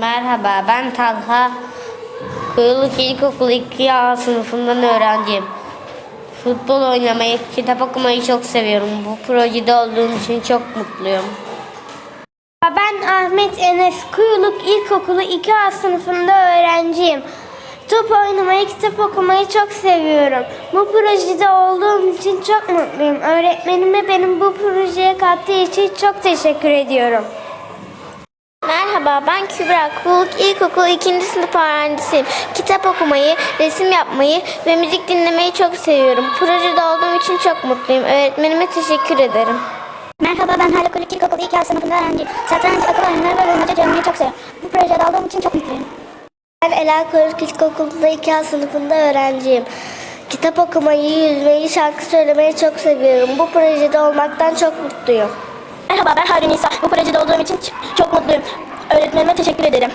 Merhaba ben Talha. Kuyuluk İlkokulu 2 A sınıfından öğrenciyim. Futbol oynamayı, kitap okumayı çok seviyorum. Bu projede olduğum için çok mutluyum. Ben Ahmet Enes Kuyuluk İlkokulu 2A sınıfında öğrenciyim. Top oynamayı, kitap okumayı çok seviyorum. Bu projede olduğum için çok mutluyum. Öğretmenime benim bu projeye kattığı için çok teşekkür ediyorum. Merhaba ben Kübra. Kuluk İlkokulu 2. sınıf öğrencisiyim. Kitap okumayı, resim yapmayı ve müzik dinlemeyi çok seviyorum. Projede olduğum için çok mutluyum. Öğretmenime teşekkür ederim. Merhaba ben Hala Kulüp İlkokulu 2 A sınıfında öğrenciyim. Satranç, akıl oyunları ve bulmaca çözmeyi çok seviyorum. Bu projede aldığım için çok mutluyum. Ben Ela Koruk İlkokulu'nda 2 A sınıfında öğrenciyim. Kitap okumayı, yüzmeyi, şarkı söylemeyi çok seviyorum. Bu projede olmaktan çok mutluyum. Merhaba ben Harun İsa. Bu projede olduğum için çok mutluyum. Öğretmenime teşekkür ederim.